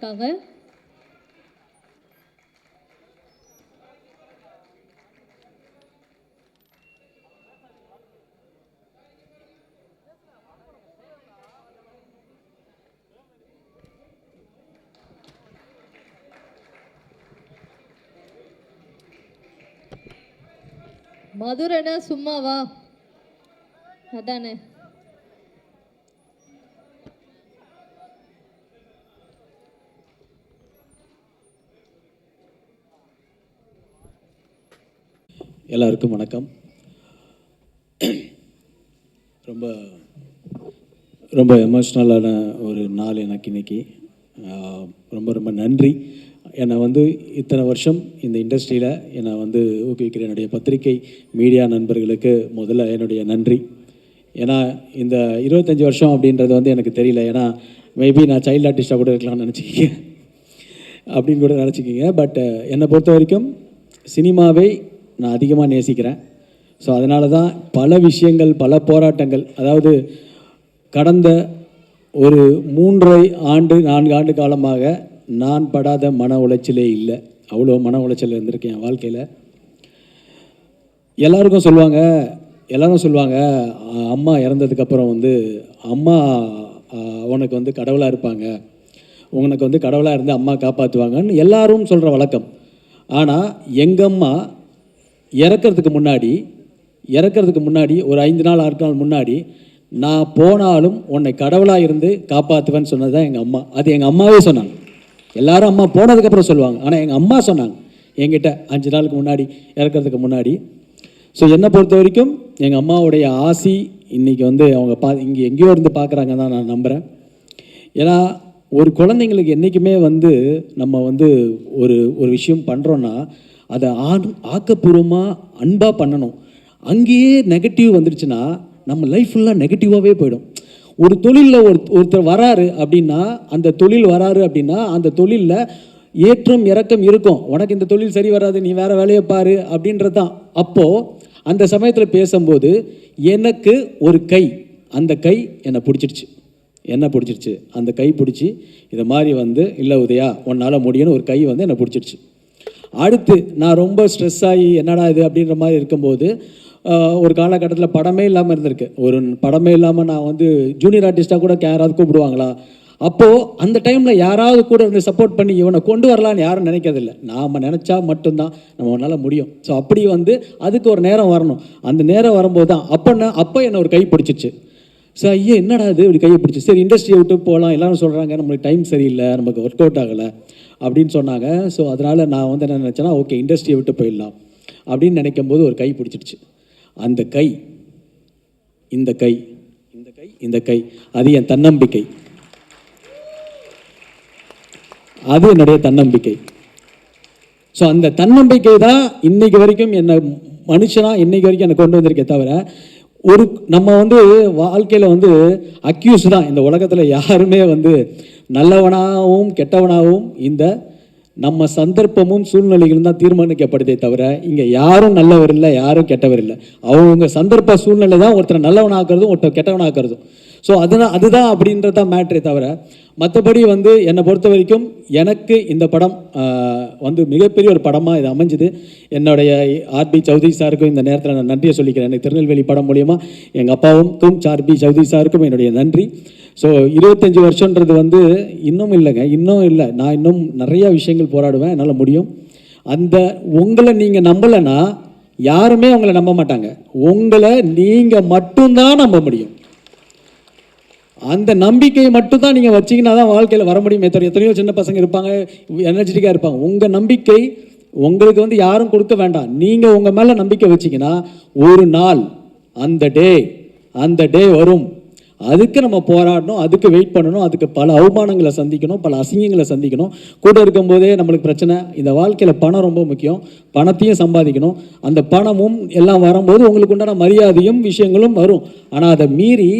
வந்திருக்காங்க மதுரைனா சும்மாவா? அதானே. எல்லாருக்கும் வணக்கம். ரொம்ப ரொம்ப எமோஷ்னலான ஒரு நாள் எனக்கு இன்னைக்கு. ரொம்ப ரொம்ப நன்றி. என்னை வந்து இத்தனை வருஷம் இந்த இண்டஸ்ட்ரியில் என்னை வந்து ஊக்குவிக்கிற என்னுடைய பத்திரிகை மீடியா நண்பர்களுக்கு முதல்ல என்னுடைய நன்றி. ஏன்னா இந்த இருபத்தஞ்சி வருஷம் அப்படின்றது வந்து எனக்கு தெரியல. ஏன்னா மேபி நான் சைல்டு ஆர்டிஸ்டாக கூட இருக்கலாம்னு நினச்சிக்கிங்க. அப்படின்னு கூட நினச்சிக்கிங்க. பட் என்னை பொறுத்த வரைக்கும் சினிமாவை நான் அதிகமாக நேசிக்கிறேன். ஸோ அதனால தான் பல விஷயங்கள் பல போராட்டங்கள் அதாவது கடந்த ஒரு மூன்றரை ஆண்டு நான்கு ஆண்டு காலமாக நான் படாத மன உளைச்சலே இல்லை. அவ்வளோ மன உளைச்சல் இருந்திருக்கேன் என் வாழ்க்கையில். எல்லாருக்கும் சொல்லுவாங்க எல்லோரும் சொல்லுவாங்க அம்மா இறந்ததுக்கப்புறம் வந்து அம்மா உனக்கு வந்து கடவுளாக இருப்பாங்க. உனக்கு வந்து கடவுளாக இருந்து அம்மா காப்பாற்றுவாங்கன்னு எல்லாரும் சொல்கிற வழக்கம். ஆனால் எங்கள் அம்மா இறக்கிறதுக்கு முன்னாடி இறக்கிறதுக்கு முன்னாடி ஒரு ஐந்து நாள் ஆறு நாள் முன்னாடி நான் போனாலும் உன்னை கடவுளாக இருந்து காப்பாற்றுவேன்னு சொன்னது தான் எங்கள் அம்மா. அது எங்கள் அம்மாவே சொன்னாங்க. எல்லாரும் அம்மா போனதுக்கப்புறம் சொல்லுவாங்க. ஆனால் எங்கள் அம்மா சொன்னாங்க. என்கிட்ட அஞ்சு நாளுக்கு முன்னாடி இறக்கிறதுக்கு முன்னாடி. ஸோ என்னை பொறுத்த வரைக்கும் எங்கள் அம்மாவுடைய ஆசி இன்றைக்கி வந்து அவங்க பா இங்கே எங்கேயோ இருந்து பார்க்குறாங்க தான் நான் நம்புகிறேன் ஏன்னா ஒரு குழந்தைங்களுக்கு என்றைக்குமே வந்து நம்ம வந்து ஒரு ஒரு விஷயம் பண்ணுறோன்னா அதை ஆண் ஆக்கப்பூர்வமாக அன்பாக பண்ணணும். அங்கேயே நெகட்டிவ் வந்துடுச்சுன்னா நம்ம லைஃப் ஃபுல்லாக நெகட்டிவாகவே போயிடும். ஒரு தொழிலில் ஒரு ஒருத்தர் வராரு அப்படின்னா அந்த தொழில் வராரு அப்படின்னா அந்த தொழிலில் ஏற்றம் இறக்கம் இருக்கும். உனக்கு இந்த தொழில் சரி வராது நீ வேறு வேலையை பாரு அப்படின்றது தான் அப்போது அந்த சமயத்தில் பேசும்போது எனக்கு ஒரு கை. அந்த கை என்னை பிடிச்சிடுச்சு. என்ன பிடிச்சிருச்சு அந்த கை பிடிச்சி இதை மாதிரி வந்து இல்லை உதயா உன்னால் முடியும்னு ஒரு கை வந்து என்னை பிடிச்சிருச்சு அடுத்து நான் ரொம்ப ஸ்ட்ரெஸ் ஆகி என்னடா இது அப்படின்ற மாதிரி இருக்கும்போது ஒரு காலகட்டத்தில் படமே இல்லாமல் இருந்திருக்கு. ஒரு படமே இல்லாமல் நான் வந்து ஜூனியர் ஆர்டிஸ்ட்டாக கூட யாராவது கூப்பிடுவாங்களா? அப்போது அந்த டைமில் யாராவது கூட இருந்து சப்போர்ட் பண்ணி இவனை கொண்டு வரலான்னு யாரும் நினைக்கிறதில்ல. நாம் நினச்சா மட்டும்தான் நம்மளால் முடியும். ஸோ அப்படி வந்து அதுக்கு ஒரு நேரம் வரணும். அந்த நேரம் வரும்போது தான் அப்போ அப்போ என்னை ஒரு கை பிடிச்சிச்சு. ஸோ ஐயா என்னடா இது இப்படி கையை பிடிச்சி? சரி இண்டஸ்ட்ரியை விட்டு போகலாம் எல்லாரும் சொல்கிறாங்க நம்மளுக்கு டைம் சரியில்லை. நமக்கு ஒர்க் அவுட் ஆகலை. அப்படின்னு சொன்னாங்க. ஸோ அதனால் நான் வந்து என்ன நினச்சேன்னா ஓகே இண்டஸ்ட்ரியை விட்டு போயிடலாம். அப்படின்னு நினைக்கும் போது ஒரு கை பிடிச்சிடுச்சு. அந்த கை இந்த கை இந்த கை இந்த கை அது என் தன்னம்பிக்கை. அது என்னுடைய தன்னம்பிக்கை. ஸோ அந்த தன்னம்பிக்கை தான் இன்னைக்கு வரைக்கும் என்னை மனுஷனா இன்னைக்கு வரைக்கும் என்னை கொண்டு வந்திருக்கே தவிர ஒரு நம்ம வந்து வாழ்க்கையில் வந்து அக்யூஸ் தான். இந்த உலகத்தில் யாருமே வந்து நல்லவனாகவும் கெட்டவனாகவும் இந்த நம்ம சந்தர்ப்பமும் சூழ்நிலைகளும் தான் தீர்மானிக்கப்படுதே தவிர இங்கே யாரும் நல்லவர் இல்லை யாரும் கெட்டவர் இல்லை. அவங்க சந்தர்ப்ப சூழ்நிலை தான் ஒருத்தரை நல்லவனாக்குறதும் ஒருத்தர் கெட்டவனாக்குறதும். ஸோ அதனால் அதுதான் அப்படின்றத மேட்ரே தவிர மற்றபடி வந்து என்னை பொறுத்த வரைக்கும் எனக்கு இந்த படம் வந்து மிகப்பெரிய ஒரு படமாக இது அமைஞ்சுது. என்னுடைய ஆர்பி சௌத்ரி சாருக்கும் இந்த நேரத்தில் நான் நன்றியை சொல்லிக்கிறேன். எனக்கு திருநெல்வேலி படம் மூலிமா எங்கள் அப்பாவுக்கும் சார்பி சௌத்ரி சாருக்கும் என்னுடைய நன்றி. ஸோ இருபத்தஞ்சி வருஷன்றது வந்து இன்னும் இல்லைங்க. இன்னும் இல்லை. நான் இன்னும் நிறைய விஷயங்கள் போராடுவேன். என்னால் முடியும். அந்த உங்களை நீங்கள் நம்பலைன்னா யாருமே உங்களை நம்ப மாட்டாங்க. உங்களை நீங்கள் மட்டும்தான் நம்ப முடியும். அந்த நம்பிக்கையை மட்டும் தான் நீங்கள் வச்சீங்கன்னா தான் வாழ்க்கையில் வர முடியும். எத்தனை எத்தனையோ சின்ன பசங்க இருப்பாங்க எனர்ஜெட்டிக்காக இருப்பாங்க. உங்கள் நம்பிக்கை உங்களுக்கு வந்து யாரும் கொடுக்க வேண்டாம். நீங்கள் உங்கள் மேலே நம்பிக்கை வச்சீங்கன்னா ஒரு நாள் அந்த டே அந்த டே வரும். அதுக்கு நம்ம போராடணும் அதுக்கு வெயிட் பண்ணணும் அதுக்கு பல அவமானங்களை சந்திக்கணும் பல அசிங்கங்களை சந்திக்கணும். கூட இருக்கும்போதே நம்மளுக்கு பிரச்சனை. இந்த வாழ்க்கையில் பணம் ரொம்ப முக்கியம். பணத்தையும் சம்பாதிக்கணும். அந்த பணமும் எல்லாம் வரும்போது உங்களுக்கு உண்டான மரியாதையும் விஷயங்களும் வரும். ஆனால் அதை மீறி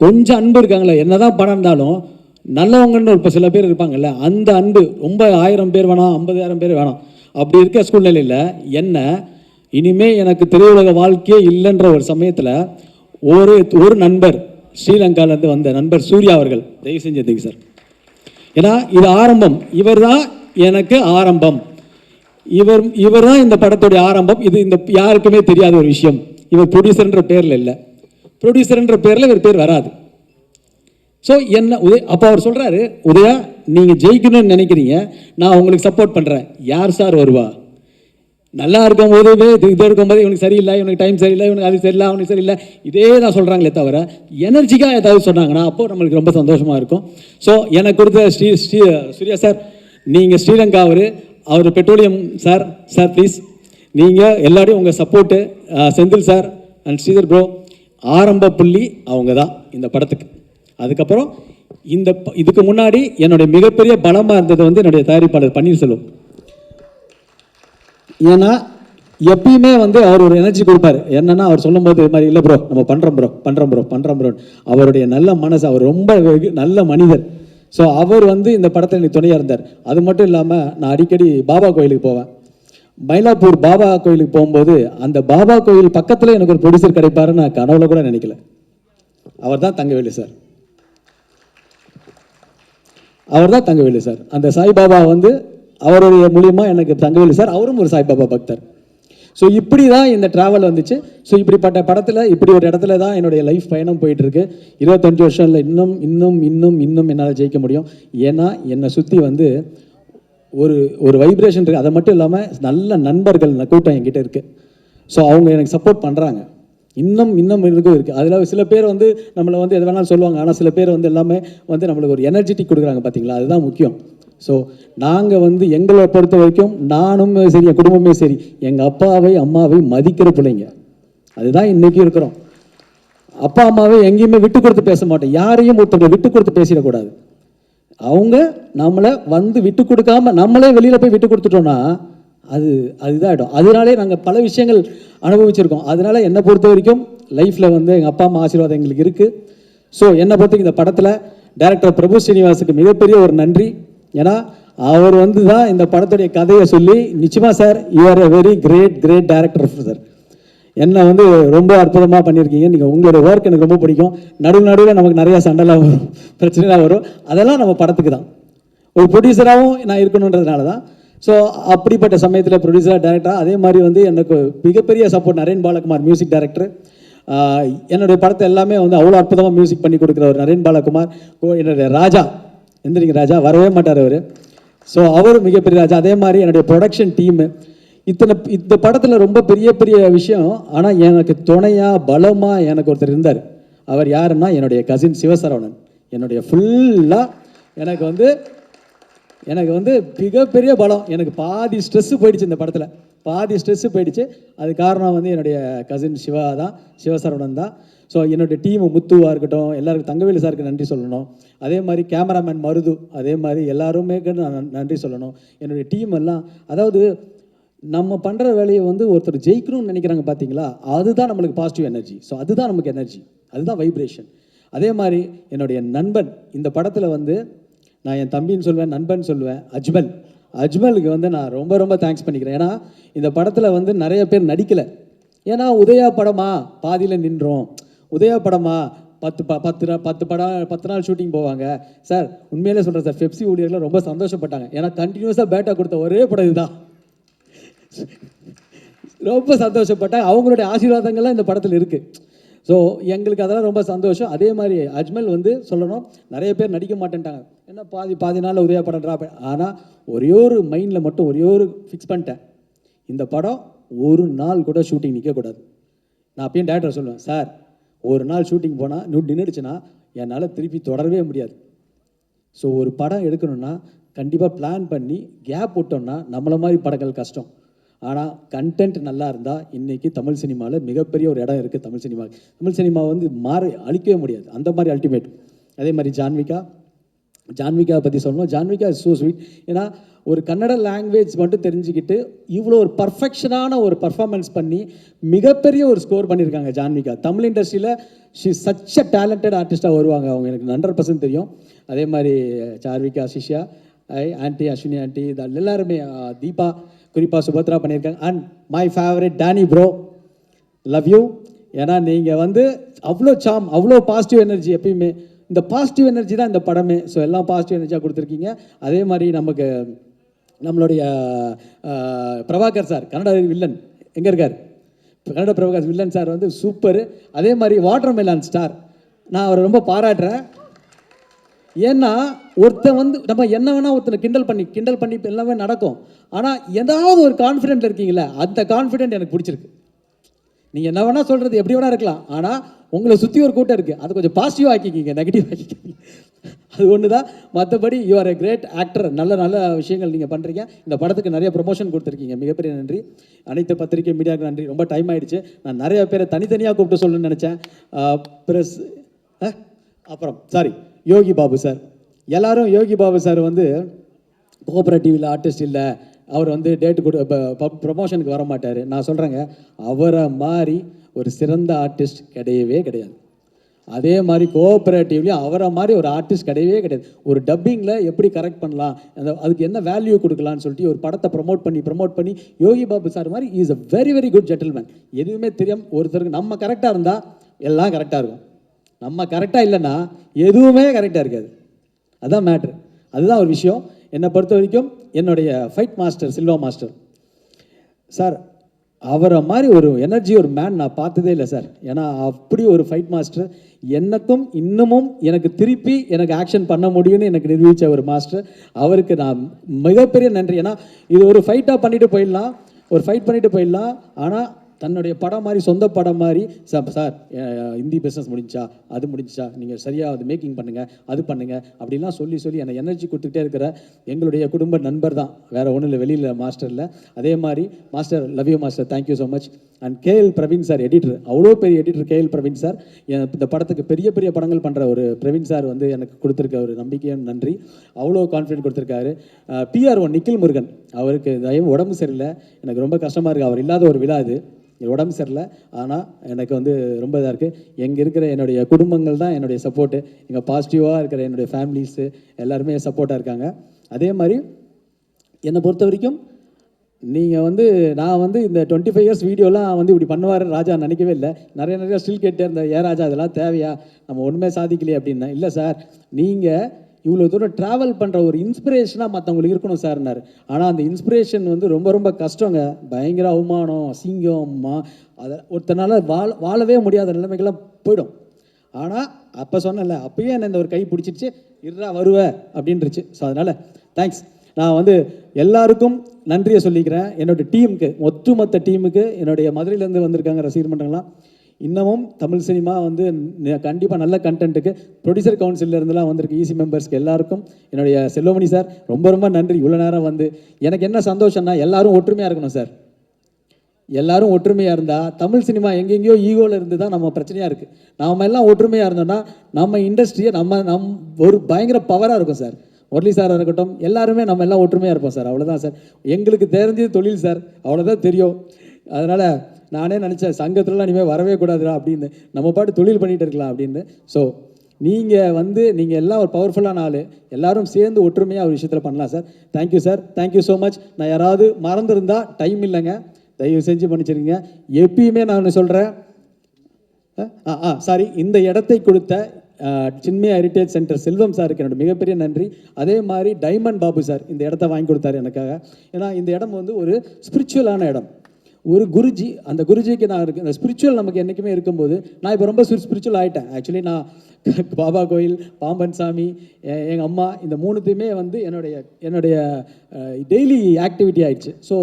கொஞ்சம் அன்பு இருக்காங்களே என்னதான் பணம் இருந்தாலும் நல்லவங்கன்னு ஒரு சில பேர் இருப்பாங்கல்ல அந்த அன்பு ரொம்ப ஆயிரம் பேர் வேணாம் ஐம்பதாயிரம் பேர் வேணாம். அப்படி இருக்க சூழ்நிலையில் என்ன இனிமே எனக்கு திரையுலக வாழ்க்கையே இல்லைன்ற ஒரு சமயத்தில் ஒரு ஒரு நண்பர் ஸ்ரீலங்காலேருந்து வந்த நண்பர் சூர்யா அவர்கள் தயவு செஞ்சு சார். ஏன்னா இது ஆரம்பம். இவர் தான் எனக்கு ஆரம்பம். இவர் இவர் தான் இந்த படத்துடைய ஆரம்பம். இது இந்த யாருக்குமே தெரியாத ஒரு விஷயம். இவர் ப்ரொடியூசர்ன்ற பேரில் இல்லை. ப்ரொடியூசர்ன்ற பேரில் இவர் பேர் வராது. ஸோ என்ன உதய அப்போ அவர் சொல்கிறாரு உதயா நீங்கள் ஜெயிக்கணும்னு நினைக்கிறீங்க. நான் உங்களுக்கு சப்போர்ட் பண்ணுறேன் யார் சார் வருவா? நல்லா இருக்கும் போது இது இருக்கும் இருக்கும்போது இவனுக்கு சரியில்லை இவனுக்கு டைம் சரியில்லை இவனுக்கு அது சரியில்லை அவனுக்கு சரியில்லை. இதே தான் சொல்கிறாங்களே தவிர எனர்ஜிக்காக ஏதாவது சொன்னாங்கன்னா அப்போ நம்மளுக்கு ரொம்ப சந்தோஷமாக இருக்கும். ஸோ எனக்கு கொடுத்த ஸ்ரீ ஸ்ரீ சூர்யா சார் நீங்கள் ஸ்ரீலங்கா அவர் அவர் பெட்ரோலியம் சார் சார் ப்ளீஸ் நீங்கள் எல்லாரையும் உங்கள் support Senthil sir and Sridhar bro ஆரம்ப புள்ளி அவங்க தான் இந்த படத்துக்கு. அதுக்கப்புறம் இந்த இதுக்கு முன்னாடி என்னுடைய மிகப்பெரிய பலமாக இருந்தது வந்து என்னுடைய தயாரிப்பாளர் பன்னீர்செல்வம். ஏன்னா எப்பயுமே வந்து அவர் ஒரு எனர்ஜி கொடுப்பாரு. என்னன்னா அவர் சொல்லும்போது இது மாதிரி இல்லை ப்ரோ நம்ம பண்ணுறோம் ப்ரோ பண்ணுறோம் ப்ரோ பண்ணுறோம் ப்ரோ அவருடைய நல்ல மனசு அவர் ரொம்ப வெகு- நல்ல மனிதர். ஸோ அவர் வந்து இந்த படத்தில் எனக்கு துணையாக இருந்தார். அது மட்டும் இல்லாமல் நான் அடிக்கடி பாபா கோயிலுக்கு போவேன். மயிலாப்பூர் பாபா கோயிலுக்கு போகும்போது அந்த பாபா கோயில் பக்கத்தில் எனக்கு ஒரு ப்ரொடியூசர் கிடைப்பாருன்னு நான் கனவுல கூட நினைக்கல. அவர் தான் தங்கவேலு சார். அவர் தான் தங்கவேலு சார். அந்த சாய்பாபா வந்து அவருடைய மூலியமாக எனக்கு தங்கவேலு சார் அவரும் ஒரு சாய்பாபா பக்தர். ஸோ இப்படி தான் இந்த ட்ராவல் வந்துச்சு. ஸோ இப்படிப்பட்ட படத்தில் இப்படி ஒரு இடத்துல தான் என்னுடைய லைஃப் பயணம் போயிட்டுருக்கு. இருபத்தஞ்சு வருஷம் இல்லை இன்னும் இன்னும் இன்னும் இன்னும் என்னால் ஜெயிக்க முடியும். ஏன்னா என்னை சுற்றி வந்து ஒரு ஒரு வைப்ரேஷன் இருக்குது அது மட்டும் இல்லாமல் நல்ல நண்பர்கள் கூட்டம் என்கிட்ட இருக்குது ஸோ அவங்க எனக்கு சப்போர்ட் பண்ணுறாங்க இன்னும் இன்னும் இருக்கும் இருக்குது அதில் சில பேர் வந்து நம்மளை வந்து எது வேணாலும் சொல்லுவாங்க. ஆனால் சில பேர் வந்து எல்லாமே வந்து நம்மளுக்கு ஒரு எனர்ஜெட்டிக் கொடுக்குறாங்க பார்த்தீங்களா அதுதான் முக்கியம். ஸோ நாங்கள் வந்து எங்களை பொறுத்த வரைக்கும் நானும் சரி என் குடும்பமே சரி எங்கள் அப்பாவை அம்மாவை மதிக்கிற பிள்ளைங்க. அதுதான் இன்றைக்கி இருக்கிறோம். அப்பா அம்மாவை எங்கேயுமே விட்டு கொடுத்து பேச மாட்டோம். யாரையும் ஒருத்தவங்க விட்டு கொடுத்து பேசிடக்கூடாது அவங்க நம்மளை வந்து விட்டு கொடுக்காம நம்மளே வெளியில் போய் விட்டு கொடுத்துட்டோன்னா அது அதுதாகிடும் அதனாலே நாங்கள் பல விஷயங்கள் அனுபவிச்சிருக்கோம். அதனால என்னை பொறுத்த வரைக்கும் லைஃப்பில் வந்து எங்கள் அப்பா அம்மா ஆசீர்வாதம் எங்களுக்கு இருக்குது ஸோ என்னை பொறுத்த இந்த படத்தில் டேரக்டர் பிரபு ஸ்ரீனிவாசுக்கு மிகப்பெரிய ஒரு நன்றி. ஏன்னா அவர் வந்து தான் இந்த படத்துடைய கதையை சொல்லி நிச்சயமாக sir you are a very great great director sir என்ன வந்து ரொம்ப அற்புதமாக பண்ணியிருக்கீங்க. நீங்கள் உங்களோட ஒர்க் எனக்கு ரொம்ப பிடிக்கும். நடுவு நடுவில் நமக்கு நிறையா சண்டைலாம் வரும். பிரச்சனைலாம் வரும். அதெல்லாம் நம்ம படத்துக்கு தான். ஒரு ப்ரொடியூசராகவும் நான் இருக்கணுன்றதுனால தான் ஸோ அப்படிப்பட்ட சமயத்தில் ப்ரொடியூசராக டேரக்டராக அதே மாதிரி வந்து எனக்கு மிகப்பெரிய support Naren Balakumar music director என்னுடைய படத்தை எல்லாமே வந்து அவ்வளோ அற்புதமாக மியூசிக் பண்ணி கொடுக்குற ஒரு நரேன் பாலகுமார். ஓ, என்னுடைய ராஜா. எந்திரிங்க ராஜா. வரவே மாட்டார் அவர். ஸோ அவர் மிகப்பெரிய ராஜா. அதே மாதிரி என்னுடைய ப்ரொடக்ஷன் டீமு இத்தனை இந்த படத்தில் ரொம்ப பெரிய பெரிய விஷயம் ஆனால் எனக்கு துணையாக பலமாக எனக்கு ஒருத்தர் இருந்தார். அவர் யாருன்னா என்னுடைய கசின் சிவசரவணன். என்னுடைய ஃபுல்லாக எனக்கு வந்து எனக்கு வந்து மிகப்பெரிய பலம். எனக்கு பாதி ஸ்ட்ரெஸ்ஸு போயிடுச்சு இந்த படத்தில். பாதி ஸ்ட்ரெஸ்ஸு போயிடுச்சு. அது காரணம் வந்து என்னுடைய கசின் சிவா தான் சிவசரவணன் தான். ஸோ என்னுடைய டீம் முத்துவாக இருக்கட்டும் எல்லாருக்கும் தங்கவேலு சாருக்கு நன்றி சொல்லணும். அதே மாதிரி கேமராமேன் மருது அதே மாதிரி எல்லாருமே நான் நன்றி சொல்லணும். என்னுடைய டீம் எல்லாம் அதாவது நம்ம பண்ணுற வேலையை வந்து ஒருத்தர் ஜெயிக்கணும்னு நினைக்கிறாங்க பார்த்தீங்களா அதுதான் நம்மளுக்கு பாசிட்டிவ் எனர்ஜி ஸோ அதுதான் நமக்கு எனர்ஜி அதுதான் வைப்ரேஷன் அதே மாதிரி என்னுடைய நண்பன் இந்த படத்தில் வந்து நான் என் தம்பின்னு சொல்லுவேன் நண்பன் சொல்லுவேன் அஜ்மல். அஜ்மலுக்கு வந்து நான் ரொம்ப ரொம்ப தேங்க்ஸ் பண்ணிக்கிறேன். ஏன்னா இந்த படத்தில் வந்து நிறைய பேர் நடிக்கலை. ஏன்னா உதயா படமா? பாதியில் நின்றோம். உதயா படமா? பத்து ப பத்து நாள் பத்து படம் பத்து நாள் ஷூட்டிங் போவாங்க. சார் உண்மையிலே சொல்கிறேன் சார் பெப்சி ஊழியர்கள் ரொம்ப சந்தோஷப்பட்டாங்க. ஏன்னா கண்டினியூஸாக பேட்டா கொடுத்த ஒரே படம் இதுதான். ரொம்ப சந்தோஷப்பட்டேன். அவங்களுடைய ஆசீர்வாதங்கள்லாம் இந்த படத்தில் இருக்குது ஸோ எங்களுக்கு அதெல்லாம் ரொம்ப சந்தோஷம். அதே மாதிரி அஜ்மல் வந்து சொல்லணும் நிறைய பேர் நடிக்க மாட்டேன்ட்டாங்க. என்ன பாதி பாதி நாளில் உதய படம் ட்ராப் ஆனால் ஒரே ஒரு மைண்டில் மட்டும் ஒரே ஒரு ஃபிக்ஸ் பண்ணிட்டேன். இந்த படம் ஒரு நாள் கூட ஷூட்டிங் நிற்கக்கூடாது நான் அப்பயும் டேரக்டர் சொல்லுவேன் சார் ஒரு நாள் ஷூட்டிங் போனால் நூ நின்றுடுச்சுன்னா என்னால் திருப்பி தொடரவே முடியாது. ஸோ ஒரு படம் எடுக்கணும்னா கண்டிப்பாக பிளான் பண்ணி கேப் விட்டோம்னா நம்மளை மாதிரி படங்கள் கஷ்டம். ஆனால் கண்டென்ட் நல்லா இருந்தால் இன்றைக்கி தமிழ் சினிமாவில் மிகப்பெரிய ஒரு இடம் இருக்குது தமிழ் சினிமா. தமிழ் சினிமா வந்து மாறி அழிக்கவே முடியாது. அந்த மாதிரி அல்டிமேட் அதே மாதிரி ஜான்விகா. ஜான்விகா பற்றி சொல்லணும். ஜான்விகா இஸ் ஸோ ஸ்வீட் ஏன்னா ஒரு கன்னட லாங்குவேஜ் மட்டும் தெரிஞ்சுக்கிட்டு இவ்வளோ ஒரு பர்ஃபெக்ஷனான ஒரு பர்ஃபார்மன்ஸ் பண்ணி மிகப்பெரிய ஒரு ஸ்கோர் பண்ணியிருக்காங்க ஜான்விகா. தமிழ் இண்டஸ்ட்ரியில் ஷி சச் அ டேலண்டட் ஆர்டிஸ்ட்டாக வருவாங்க. அவங்க எனக்கு ஹண்ட்ரட் பர்சன்ட் தெரியும். அதே மாதிரி சார்விகா சிஷ்யா ஐ ஆண்டி அஸ்வினி ஆண்டி எல்லாருமே தீபா குறிப்பாக சுபத்ரா பண்ணியிருக்காங்க. And my favourite Danny bro love you ஏன்னா நீங்கள் வந்து அவ்வளோ சாம் அவ்வளோ பாசிட்டிவ் எனர்ஜி எப்பயுமே. இந்த பாசிட்டிவ் எனர்ஜி தான் இந்த படமே. ஸோ எல்லாம் பாசிட்டிவ் எனர்ஜியாக கொடுத்துருக்கீங்க. அதே மாதிரி நமக்கு நம்மளுடைய பிரபாகர் சார் கன்னட வில்லன் எங்கே இருக்கார்? கன்னட பிரபாகர் வில்லன் சார் வந்து சூப்பர் அதே மாதிரி வாட்டர் மெலான் ஸ்டார் நான் அவரை ரொம்ப பாராட்டுறேன். ஏன்னா ஒருத்தன் வந்து நம்ம என்ன வேணா ஒருத்தனை கிண்டல் பண்ணி கிண்டல் பண்ணி எல்லாமே நடக்கும். ஆனால் ஏதாவது ஒரு கான்ஃபிடென்ட் இருக்கீங்களே அந்த கான்ஃபிடென்ட் எனக்கு பிடிச்சிருக்கு. நீங்கள் என்ன வேணா சொல்கிறது எப்படி வேணா இருக்கலாம். ஆனால் உங்களை சுற்றி ஒரு கூட்டம் இருக்குது அதை கொஞ்சம் பாசிட்டிவ் ஆக்கிக்கிங்க நெகட்டிவ் ஆக்கிக்கிங்க. அது ஒன்று தான் மற்றபடி you are a great actor நல்ல நல்ல விஷயங்கள் நீங்கள் பண்ணுறீங்க இந்த படத்துக்கு நிறைய ப்ரொமோஷன் கொடுத்துருக்கீங்க. மிகப்பெரிய நன்றி. அனைத்து பத்திரிகை மீடியாவுக்கு நன்றி. ரொம்ப டைம் ஆகிடுச்சு நான் நிறைய பேரை தனித்தனியாக கூப்பிட்டு சொல்லணும்னு நினச்சேன். ப்ரெஸ் அப்புறம் சாரி யோகி பாபு சார். எல்லாரும் யோகி பாபு சார் வந்து கோஆப்ரேட்டிவில் ஆர்டிஸ்ட் இல்லை. அவர் வந்து டேட்டு கொடு ப்ரொமோஷனுக்கு வர மாட்டார் நான் சொல்கிறேங்க அவரை மாதிரி ஒரு சிறந்த ஆர்டிஸ்ட் கிடையவே கிடையாது. அதே மாதிரி கோஆப்ரேட்டிவ்லேயும் அவரை மாதிரி ஒரு ஆர்டிஸ்ட் கிடையவே கிடையாது. ஒரு டப்பிங்கில் எப்படி கரெக்ட் பண்ணலாம் அந்த அதுக்கு என்ன வேல்யூ கொடுக்கலாம்னு சொல்லிட்டு ஒரு படத்தை ப்ரமோட் பண்ணி ப்ரமோட் பண்ணி யோகி பாபு சார் மாதிரி is a very very good gentleman எதுவுமே தெரியும் ஒருத்தருக்கு நம்ம கரெக்டாக இருந்தால் எல்லாம் கரெக்டாக இருக்கும். நம்ம கரெக்டாக இல்லைன்னா எதுவுமே கரெக்டாக இருக்காது. அதுதான் மேட்ரு அதுதான் ஒரு விஷயம். என்னை பொறுத்த வரைக்கும் என்னுடைய fight master Silva master sir அவரை மாதிரி ஒரு எனர்ஜி ஒரு மேன் நான் பார்த்ததே இல்லை சார் ஏன்னா அப்படி ஒரு ஃபைட் மாஸ்டர் எனக்கும் இன்னமும் எனக்கு திருப்பி எனக்கு ஆக்ஷன் பண்ண முடியும்னு எனக்கு நிரூபித்த ஒரு மாஸ்டர் அவருக்கு நான் மிகப்பெரிய நன்றி. ஏன்னா இது ஒரு ஃபைட்டாக பண்ணிட்டு போயிடலாம். ஒரு ஃபைட் பண்ணிட்டு போயிடலாம். ஆனால் தன்னுடைய படம் மாதிரி சொந்த படம் மாதிரி சார் சார் ஹிந்தி பிஸ்னஸ் முடிஞ்சா அது முடிஞ்சா நீங்கள் சரியாக அது மேக்கிங் பண்ணுங்கள் அது பண்ணுங்கள் அப்படிலாம் சொல்லி சொல்லி என்னை எனர்ஜி கொடுத்துக்கிட்டே இருக்கிற எங்களுடைய குடும்ப நண்பர் தான். வேறு ஒன்றும் இல்லை வெளியில் மாஸ்டரில் அதே மாதிரி master love you master thank you so much and KL Praveen sir editor அவ்வளோ பெரிய எடிட்டர் கேஎல் பிரவீன் சார் இந்த படத்துக்கு பெரிய பெரிய படங்கள் பண்ணுற ஒரு பிரவீன் சார் வந்து எனக்கு கொடுத்துருக்க ஒரு நம்பிக்கையும் நன்றி. அவ்வளோ கான்ஃபிடென்ட் கொடுத்துருக்காரு. பிஆர் ஒன் நிக்கில் முருகன் அவருக்கு தயவு உடம்பு சரியில்லை. எனக்கு ரொம்ப கஷ்டமாக இருக்குது அவர் இல்லாத ஒரு விழா இது. உடம்பு சரியில்லை. ஆனால் எனக்கு வந்து ரொம்ப இதாக இருக்குது எங்கே இருக்கிற என்னுடைய குடும்பங்கள் தான் என்னுடைய சப்போர்ட்டு எங்கள் பாசிட்டிவாக இருக்கிற என்னுடைய ஃபேமிலிஸு எல்லாருமே சப்போர்ட்டாக இருக்காங்க. அதே மாதிரி என்னை பொறுத்த வரைக்கும் நீங்கள் வந்து நான் வந்து இந்த டுவெண்ட்டி ஃபைவ் இயர்ஸ் வீடியோலாம் வந்து இப்படி பண்ணுவார் ராஜா நினைக்கவே இல்லை. நிறைய நிறைய ஸ்டில் கேட்டே இருந்தேன் ஏன் ராஜா அதெல்லாம் தேவையா? நம்ம ஒன்றுமே சாதிக்கலையே அப்படின்னா இல்லை சார் நீங்கள் இவ்வளோ தூரம் ட்ராவல் பண்ணுற ஒரு இன்ஸ்பிரேஷனாக மற்றவங்களுக்கு இருக்கணும் சார்னார் ஆனால் அந்த இன்ஸ்பிரேஷன் வந்து ரொம்ப ரொம்ப கஷ்டங்க. பயங்கர அவமானம் அசிங்கம்மா அதை ஒருத்தனால வாழ வாழவே முடியாத நிலைமைகள்லாம் போயிடும். ஆனால் அப்போ சொன்னேன்ல அப்பயே என்ன இந்த ஒரு கை பிடிச்சிருச்சு இருடா வருவேன் அப்படின்றச்சு ஸோ அதனால் தேங்க்ஸ் நான் வந்து எல்லாருக்கும் நன்றியை சொல்லிக்கிறேன். என்னோடய டீமுக்கு ஒட்டுமொத்த டீமுக்கு என்னுடைய மதுரையிலேருந்து வந்திருக்காங்க ரசிகர் மன்றங்கள்லாம். இன்னமும் தமிழ் சினிமா வந்து கண்டிப்பாக நல்ல கண்டென்ட்டுக்கு ப்ரொடியூசர் கவுன்சில்ல வந்திருக்கு ஈசி மெம்பர்ஸ்க்கு எல்லாருக்கும் என்னுடைய செல்வமணி சார் ரொம்ப ரொம்ப நன்றி. இவ்வளோ நேரம் வந்து எனக்கு என்ன சந்தோஷம்னா எல்லாரும் ஒற்றுமையாக இருக்கணும் சார். எல்லாரும் ஒற்றுமையாக இருந்தால் தமிழ் சினிமா எங்கெங்கேயோ ஈகோவில் இருந்து தான் நம்ம பிரச்சனையாக இருக்குது நாம எல்லாம் ஒற்றுமையாக இருந்தோம்னா நம்ம இண்டஸ்ட்ரியை நம்ம நம் ஒரு பயங்கர பவராக இருக்கும் சார். முரளி சாராக இருக்கட்டும் எல்லாருமே நம்ம எல்லாம் ஒற்றுமையாக இருப்போம் சார். அவ்வளோதான் சார். எங்களுக்கு தெரிஞ்சது தொழில் சார். அவ்வளோதான் தெரியும். அதனால் நானே நினச்சேன் சங்கத்துலலாம் இனிமேல் வரவே கூடாதுடா அப்படின்னு. நம்ம பாட்டு தொழில் பண்ணிட்டு இருக்கலாம் அப்படின்னு. ஸோ நீங்கள் வந்து நீங்கள் எல்லாம் ஒரு பவர்ஃபுல்லான ஆள். எல்லாரும் சேர்ந்து ஒற்றுமையாக ஒரு விஷயத்தில் பண்ணலாம் sir. Thank you sir thank you so much நான் யாராவது மறந்துருந்தா டைம் இல்லைங்க. தயவு செஞ்சு பண்ணிச்சிருங்க எப்பயுமே நான் சொல்கிறேன் ஆ ஆ சாரி இந்த இடத்தை கொடுத்த சின்மய ஹெரிட்டேஜ் சென்டர் செல்வம் சாருக்கு என்னோட மிகப்பெரிய நன்றி. அதே மாதிரி டைமண்ட் பாபு சார் இந்த இடத்த வாங்கி கொடுத்தாரு எனக்காக. ஏன்னா இந்த இடம் வந்து ஒரு ஸ்பிரிச்சுவலான இடம். ஒரு குருஜி அந்த குருஜிக்கு நான் இருக்கு இந்த ஸ்பிரிச்சுவல் நமக்கு என்றைக்குமே இருக்கும்போது நான் இப்போ ரொம்ப ஸ்பிரிச்சுவல் ஆகிட்டேன் ஆக்சுவலி நான் பாபா கோயில் பாம்பன் சாமி எங்கள் அம்மா இந்த மூணுத்தையுமே வந்து என்னுடைய என்னுடைய டெய்லி ஆக்டிவிட்டி ஆயிடுச்சு. ஸோ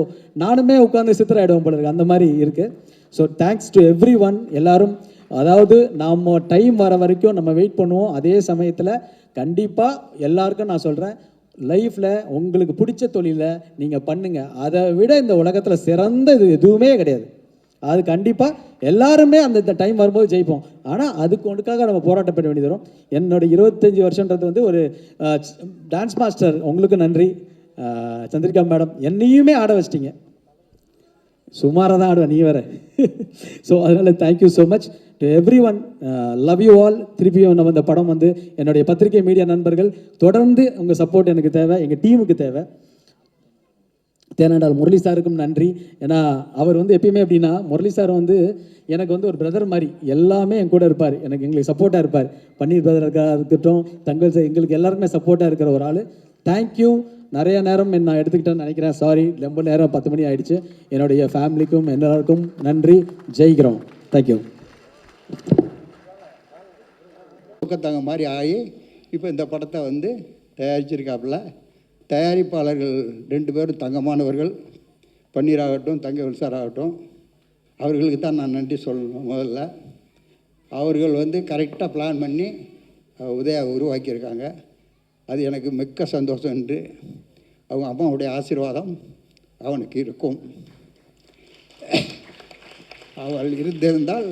நானுமே உட்காந்து சித்திராயிடுவோம் போல இருக்கு. அந்த மாதிரி இருக்குது so thanks to everyone எல்லோரும். அதாவது நம்ம டைம் வர வரைக்கும் நம்ம வெயிட் பண்ணுவோம். அதே சமயத்தில் கண்டிப்பாக எல்லாருக்கும் நான் சொல்கிறேன் லைஃப்பில் உங்களுக்கு பிடிச்ச தொழிலை நீங்கள் பண்ணுங்கள் அதை விட இந்த உலகத்தில் சிறந்த இது எதுவுமே கிடையாது. அது கண்டிப்பாக எல்லாருமே அந்த டைம் வரும்போது ஜெயிப்போம். ஆனால் அதுக்கு ஒன்றுக்காக நம்ம போராட்டம் பண்ண வேண்டியது வரும். என்னோட இருபத்தஞ்சி வருஷன்றது வந்து ஒரு டான்ஸ் மாஸ்டர் உங்களுக்கு நன்றி. சந்திரிகா மேடம் என்னையுமே ஆட வச்சிட்டிங்க. சுமாராக தான் ஆடுவேன் நீ வேற. ஸோ அதனால் thank you so much to everyone love you all திருப்பியும் நம்ம இந்த படம் வந்து என்னுடைய பத்திரிகை மீடியா நண்பர்கள் தொடர்ந்து உங்கள் சப்போர்ட் எனக்கு தேவை எங்கள் டீமுக்கு தேவை. தேனாண்டால் முரளி சாருக்கும் நன்றி. ஏன்னா அவர் வந்து எப்பயுமே எப்படின்னா முரளி சார் வந்து எனக்கு வந்து ஒரு பிரதர் மாதிரி. எல்லாமே என் கூட இருப்பார். எனக்கு எங்களுக்கு சப்போர்ட்டாக இருப்பார். பன்னீர் பிரதருக்கா இருக்கட்டும் தங்கல் எங்களுக்கு எல்லாருக்குமே சப்போர்ட்டாக இருக்கிற ஒரு ஆள். தேங்க்யூ நிறைய நேரம் நான் எடுத்துக்கிட்டேன்னு நினைக்கிறேன். சாரி ரொம்ப நேரம் பத்து மணி ஆயிடுச்சு. என்னுடைய ஃபேமிலிக்கும் எல்லாருக்கும் நன்றி. ஜெயிக்கிறோம். தேங்க்யூ ஊக்கத்தங்க மாதிரி ஆகி இப்போ இந்த படத்தை வந்து தயாரிச்சிருக்காப்புல. தயாரிப்பாளர்கள் ரெண்டு பேரும் தங்கமானவர்கள். பன்னீராகட்டும் தங்கவேல் சார் ஆகட்டும் அவர்களுக்கு தான் நான் நன்றி சொல்லணும் முதல்ல. அவர்கள் வந்து கரெக்டாக பிளான் பண்ணி உதயா உருவாக்கியிருக்காங்க. அது எனக்கு மிக்க சந்தோஷம் என்று அவங்க அம்மாவுடைய ஆசீர்வாதம் அவனுக்கு இருக்கும். அவள் இருந்திருந்தால்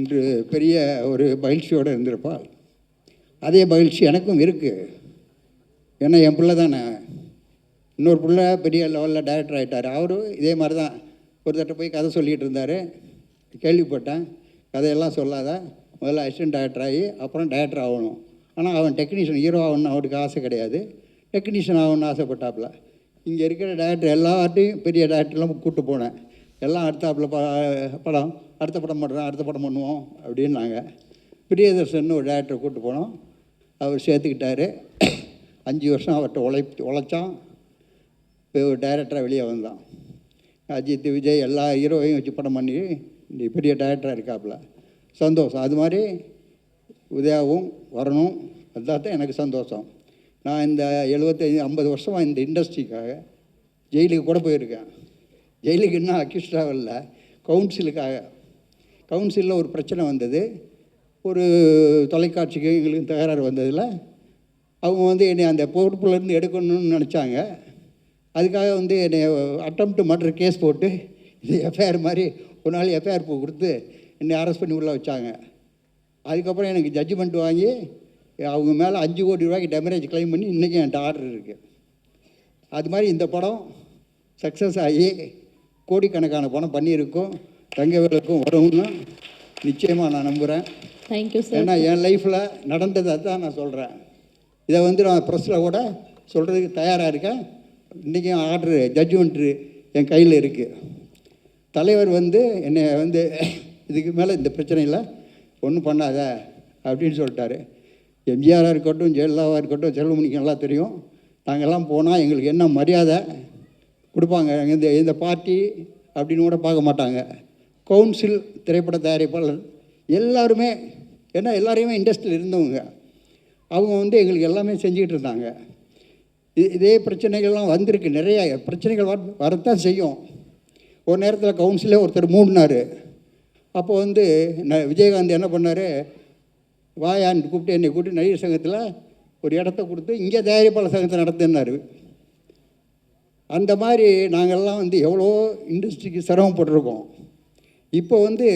இன்று பெரிய ஒரு மகிழ்ச்சியோடு இருந்திருப்பாள். அதே மகிழ்ச்சி எனக்கும் இருக்குது ஏன்னா என் பிள்ளை தானே. இன்னொரு பிள்ளை பெரிய லெவலில் டைரக்டர் ஆகிட்டார் அவரும் இதே மாதிரி தான் ஒரு தட்டை போய் கதை சொல்லிகிட்டு இருந்தார். கேள்விப்பட்டேன். கதையெல்லாம் சொல்லாத. முதல்ல அசிஸ்டன்ட் டைரக்டர் ஆகி அப்புறம் டைரக்டர் ஆகணும். ஆனால் அவன் டெக்னீஷியன் ஹீரோ ஆகணும்னு அவனுக்கு ஆசை கிடையாது. டெக்னீஷியன் ஆகணும்னு ஆசைப்பட்டாப்புல. இங்கே இருக்கிற டேரக்டர் எல்லார்ட்டையும் பெரிய டேரக்டர்லாம் கூப்பிட்டு போனேன். எல்லாம் அடுத்தாப்புல ப படம் அடுத்த படம் பண்ணுறோம் அடுத்த படம் பண்ணுவோம் அப்படின்னாங்க. பிரியதர்ஷன் ஒரு டேரக்டரை கூப்பிட்டு போனோம். அவர் சேர்த்துக்கிட்டாரு. அஞ்சு வருஷம் அவர்கிட்ட உழை உழைச்சான். இப்போ ஒரு டைரக்டராக வெளியே வந்தான். அஜித் விஜய் எல்லா ஹீரோவையும் வச்சு படம் பண்ணி பெரிய டேரக்டராக இருக்காப்புல. சந்தோஷம். அது மாதிரி உதயாவும் வரணும். அதுதான் தான் எனக்கு சந்தோஷம். நான் இந்த எழுபத்தஞ்சி ஐம்பது வருஷமாக இந்த இண்டஸ்ட்ரிக்காக ஜெயிலுக்கு கூட போயிருக்கேன். ஜெயிலுக்கு இன்னும் அக்யூஸ்டாக இல்லை கவுன்சிலுக்காக கவுன்சிலில் ஒரு பிரச்சனை வந்தது. ஒரு தொலைக்காட்சிக்கு எங்களுக்கு தகராறு வந்ததில். அவங்க வந்து என்னை அந்த பொறுப்புலேருந்து எடுக்கணும்னு நினச்சாங்க. அதுக்காக வந்து என்னை அட்டம்ப்ட் மர்டர் கேஸ் போட்டு இது எஃப்ஐஆர் மாதிரி ஒரு நாள் எஃப்ஐஆர் கொடுத்து என்னை அரெஸ்ட் பண்ணி உள்ளே வச்சாங்க. அதுக்கப்புறம் எனக்கு ஜட்ஜ்மெண்ட் வாங்கி அவங்க மேலே அஞ்சு கோடி ரூபாய்க்கு டெமரேஜ் க்ளைம் பண்ணி இன்றைக்கி என்கிட்ட ஆர்டர் இருக்குது அது மாதிரி இந்த படம் சக்ஸஸ் ஆகி கோடிக்கணக்கான பணம் பண்ணியிருக்கோம். தங்கவேலுக்கும் வரும்னு நிச்சயமாக நான் நம்புகிறேன் தேங்க்யூ சார் ஏன்னா என் லைஃப்பில் நடந்ததை தான் நான் சொல்கிறேன் இதை வந்து நான் ப்ரெஸ்ஸில் கூட சொல்கிறதுக்கு தயாராக இருக்கேன். இன்றைக்கும் ஆர்டரு ஜட்ஜ்மெண்ட்ரு என் கையில் இருக்குது தலைவர் வந்து என்னை வந்து இதுக்கு மேலே இந்த பிரச்சனையில் ஒன்றும் பண்ணாத அப்படின்னு சொல்லிட்டாரு. எம்ஜிஆராக இருக்கட்டும் ஜெயலலிதாவாக இருக்கட்டும் செல்வமணிக்கு நல்லா தெரியும். நாங்கள்லாம் போனால் எங்களுக்கு என்ன மரியாதை கொடுப்பாங்க. இந்த இந்த பார்ட்டி அப்படின்னு கூட பார்க்க மாட்டாங்க. கவுன்சில் திரைப்பட தயாரிப்பாளர் எல்லாருமே ஏன்னா எல்லாரையுமே இண்டஸ்ட்ரியில் இருந்தவங்க. அவங்க வந்து எங்களுக்கு எல்லாமே செஞ்சுக்கிட்டு இருந்தாங்க. இதே பிரச்சனைகள்லாம் வந்திருக்கு நிறைய. பிரச்சனைகள் வர வரத்தான் செய்யும். ஒரு நேரத்தில் கவுன்சிலே ஒருத்தர் மூடினார். அப்போ வந்து ந- விஜயகாந்த் என்ன பண்ணார்? வாயான்னு கூப்பிட்டு என்னை கூப்பிட்டு நடிகர் சங்கத்தில் ஒரு இடத்த கொடுத்து இங்கே தயாரிப்பாளர் சங்கத்தை நடத்தினார். அந்த மாதிரி நாங்கள்லாம் வந்து எவ்வளோ இண்டஸ்ட்ரிக்கு சிரமப்பட்டிருக்கோம். இப்போ வந்து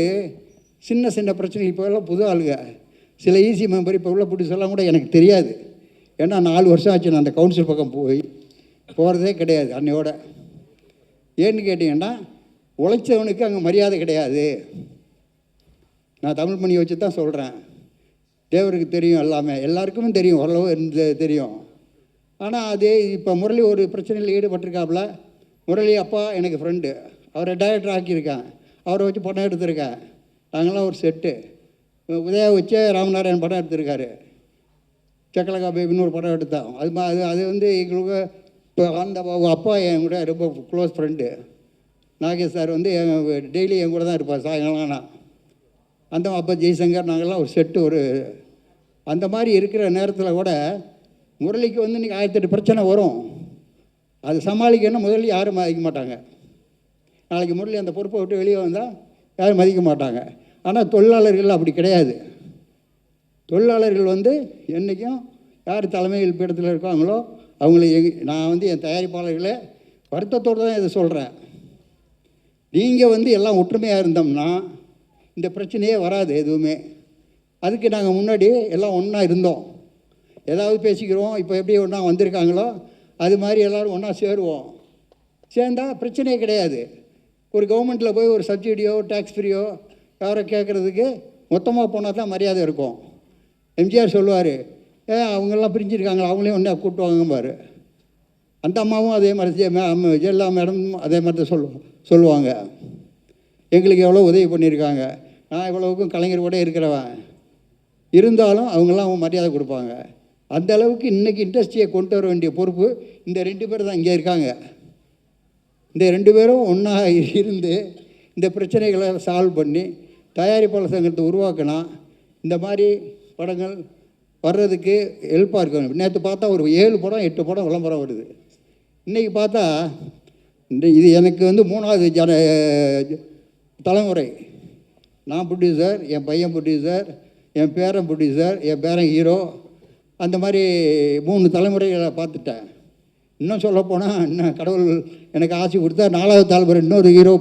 சின்ன சின்ன பிரச்சனை இப்போ எல்லாம் புது ஆளுங்க. சில ஈசி மெம்பர் இப்போ உள்ள புதுசெல்லாம் கூட எனக்கு தெரியாது. ஏன்னா நாலு வருஷம் ஆச்சு நான் அந்த கவுன்சில் பக்கம் போய். போகிறதே கிடையாது அன்னையோட. ஏன்னு கேட்டிங்கன்னா உழைச்சவனுக்கு அங்கே மரியாதை கிடையாது. நான் தமிழ் மணி வச்சு தான் சொல்கிறேன் தேவருக்கு தெரியும் எல்லாமே. எல்லாருக்குமே தெரியும். ஓரளவு இருந்து தெரியும். ஆனால் அதே இப்போ முரளி ஒரு பிரச்சனையில் ஈடுபட்டிருக்காப்புல. முரளி அப்பா எனக்கு ஃப்ரெண்டு அவரை டைரக்டர் ஆக்கியிருக்கேன் அவரை வச்சு படம் எடுத்திருக்கேன் நாங்களாம் ஒரு செட்டு உதயா வச்சே ராமநாராயண் படம் எடுத்திருக்காரு. சக்கலகா பேபின்னு ஒரு படம் எடுத்தோம். அது மா- அது அது வந்து எங்களுக்கு இப்போ அந்த அப்பா என் கூட ரொம்ப க்ளோஸ் ஃப்ரெண்டு நாகேஷ் சார் வந்து டெய்லி என் கூட தான் இருப்பார். சாயங்காலம் ஆனால் அந்த அப்போ ஜெய்சங்கர் நாங்கள்லாம் ஒரு செட்டு ஒரு அந்த மாதிரி இருக்கிற நேரத்தில் கூட முரளிக்கு வந்து இன்றைக்கி ஆயிரத்தெட்டு பிரச்சனை வரும். அது சமாளிக்கணும் முதல்ல யாரும் மதிக்க மாட்டாங்க. நாளைக்கு முரளி அந்த பொறுப்பை விட்டு வெளியே வந்தால் யாரும் மதிக்க மாட்டாங்க. ஆனால் தொழிலாளர்கள் அப்படி கிடையாது. தொழிலாளர்கள் வந்து என்றைக்கும் யார் தலைமையில் பீடத்தில் இருக்காங்களோ அவங்கள எங் நான் வந்து என் தயாரிப்பாளர்களே வருத்தத்தோடு தான் இதை சொல்கிறேன் நீங்கள் வந்து எல்லாம் ஒற்றுமையாக இருந்தோம்னா இந்த பிரச்சனையே வராது எதுவுமே. அதுக்கு நாங்கள் முன்னாடி எல்லாம் ஒன்றா இருந்தோம். ஏதாவது பேசிக்கிறோம் இப்போ எப்படி ஒன்றா வந்திருக்காங்களோ அது மாதிரி எல்லோரும் ஒன்றா சேருவோம். சேர்ந்தால் பிரச்சனையே கிடையாது. ஒரு கவர்மெண்ட்டில் போய் ஒரு சப்சிடியோ டேக்ஸ் ஃப்ரீயோ யாரோ கேட்குறதுக்கு மொத்தமாக போனால் தான் மரியாதை இருக்கும். எம்ஜிஆர் சொல்லுவார் ஏ அவங்கெல்லாம் பிரிஞ்சிருக்காங்களா? அவங்களையும் ஒன்றா கூப்பிட்டு பாரு. அந்த அம்மாவும் அதே மாதிரி ஜெ- ஜெயலலிதா மேடமும் அதே மாதிரி தான் சொல்லுவோம் சொல்லுவாங்க. எங்களுக்கு எவ்வளோ உதவி பண்ணியிருக்காங்க. நான் இவ்வளவுக்கும் கலைஞர் கூட இருக்கிறவன். இருந்தாலும் அவங்கெல்லாம் மரியாதை கொடுப்பாங்க. அந்த அளவுக்கு இன்றைக்கி இண்டஸ்ட்ரியை கொண்டு வர வேண்டிய பொறுப்பு இந்த ரெண்டு பேர் தான் இங்கே இருக்காங்க. இந்த ரெண்டு பேரும் ஒன்றா இருந்து இந்த பிரச்சனைகளை சால்வ் பண்ணி தயாரிப்பாளர் சங்கத்தை உருவாக்கினா இந்த மாதிரி படங்கள் வர்றதுக்கு ஹெல்ப்பாக இருக்கும் நேற்று பார்த்தா ஒரு ஏழு படம் எட்டு படம் விளம்பரம் வருது. இன்றைக்கி பார்த்தா இந்த இது எனக்கு வந்து மூணாவது ஜன தலைமுறை. நான் ப்ரொடியூசர் என் பையன் ப்ரொடியூசர் என் பேரன் ப்ரொடியூசர் என் பேரன் ஹீரோ அந்த மாதிரி மூணு தலைமுறைகளை பார்த்துட்டேன். இன்னும் சொல்லப்போனால் இன்னும் கடவுள் எனக்கு ஆசை கொடுத்தா நாலாவது தலைமுறை இன்னொரு ஹீரோ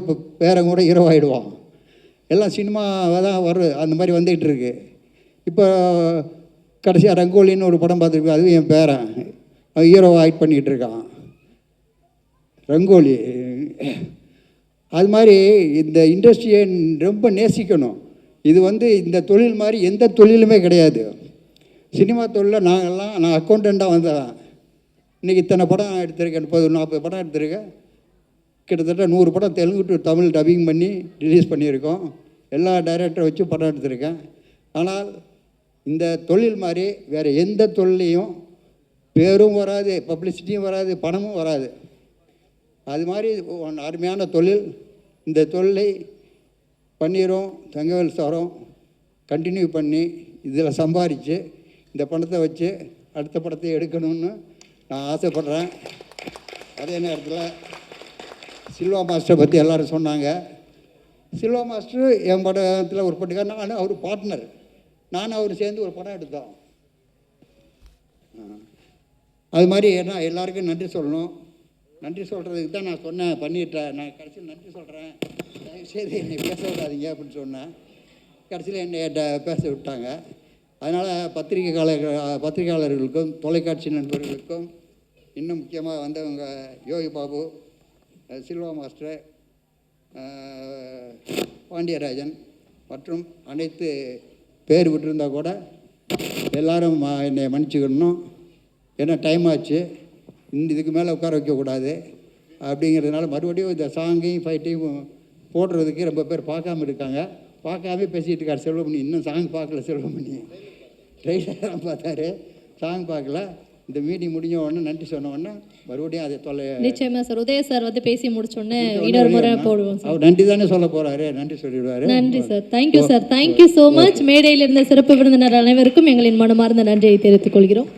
பேரன் கூட ஹீரோ ஆகிடுவான் எல்லாம் சினிமாவாக தான் வரும் அந்த மாதிரி வந்துக்கிட்டு இருக்கு. இப்போ கடைசியாக ரங்கோலின்னு ஒரு படம் பார்த்துருப்பேன் அதுவும் என் பேரன். அவன் ஹீரோவை ஆக்ட் பண்ணிகிட்டு இருக்கான். ரங்கோலி. அது மாதிரி இந்த இண்டஸ்ட்ரியை ரொம்ப நேசிக்கணும். இது வந்து இந்த தொழில் மாதிரி எந்த தொழிலுமே கிடையாது. சினிமா தொழிலில் நாங்கள்லாம் நான் அக்கௌண்டண்ட்டாக வந்தேன். இன்றைக்கி இத்தனை படம் எடுத்திருக்கேன். முப்பது நாற்பது படம் எடுத்திருக்கேன். கிட்டத்தட்ட நூறு படம் தெலுங்கு டு தமிழ் டப்பிங் பண்ணி ரிலீஸ் பண்ணியிருக்கோம். எல்லா டைரக்டரை வச்சு படம் எடுத்திருக்கேன். ஆனால் இந்த தொழில் மாதிரி வேறு எந்த தொழிலையும் பேரும் வராது பப்ளிசிட்டியும் வராது பணமும் வராது. அது மாதிரி அருமையான தொழில் இந்த தொழிலை பண்ணிடுறோம் தங்கவேல் சாரும் கண்டினியூ பண்ணி இதில் சம்பாரித்து இந்த பணத்தை வச்சு அடுத்த படத்தை எடுக்கணும்னு நான் ஆசைப்பட்றேன். அதே நேரத்தில் சில்வா மாஸ்டரை பற்றி எல்லாரும் சொன்னாங்க. சில்வா மாஸ்டர் என் படத்தில் ஒரு பட்டுக்கார் நான் அவர் பார்ட்னர் நானும் அவர் சேர்ந்து ஒரு படம் எடுத்தோம். அது மாதிரி ஏன்னா எல்லாருக்கும் நன்றி சொல்லணும். நன்றி சொல்கிறதுக்கு தான் நான் சொன்னேன் பண்ணிட்டேன். நான் கடைசியில் நன்றி சொல்கிறேன் தயவுசெய்து என்னை பேச விடாதீங்க அப்படின்னு சொன்னேன். கடைசியில் என்னை பேச விட்டாங்க. அதனால் பத்திரிகையாளர் பத்திரிகையாளர்களுக்கும் தொலைக்காட்சி நண்பர்களுக்கும் இன்னும் முக்கியமாக வந்தவங்க யோகி பாபு சில்வா மாஸ்டர் பாண்டியராஜன் மற்றும் அனைத்து பேர் விட்டுருந்தா கூட எல்லாரும் ம- என்னை மன்னிச்சுக்கணும். ஏன்னா டைம் ஆச்சு. இந்த இதுக்கு மேலே உட்கார வைக்கக்கூடாது அப்படிங்கிறதுனால மறுபடியும் இந்த சாங்கையும் ஃபைட்டையும் போடுறதுக்கு ரொம்ப பேர் பார்க்காம இருக்காங்க. பார்க்காம பேசிகிட்டு இருக்கார் செல்வமணி. இன்னும் சாங் பார்க்கல செல்வமணி. ட்ரெயிலர் பார்த்தாரு. சாங் பார்க்கல. இந்த மீட்டிங் முடிஞ்ச உடனே நன்றி சொன்ன உடனே மறுபடியும் அதை தொலை நிச்சயமா சார். உதய சார் வந்து பேசி முடிச்சோடனே இன்னொரு முறை போடுவோம் அவர் நன்றி தானே சொல்ல போகிறாரு நன்றி சொல்லிடுவாரு. நன்றி sir. Thank you sir thank you so much மேடையில் இருந்த சிறப்பு விருந்தினர் அனைவருக்கும் எங்களின் மனமார்ந்த நன்றியை தெரிவித்துக் கொள்கிறோம்.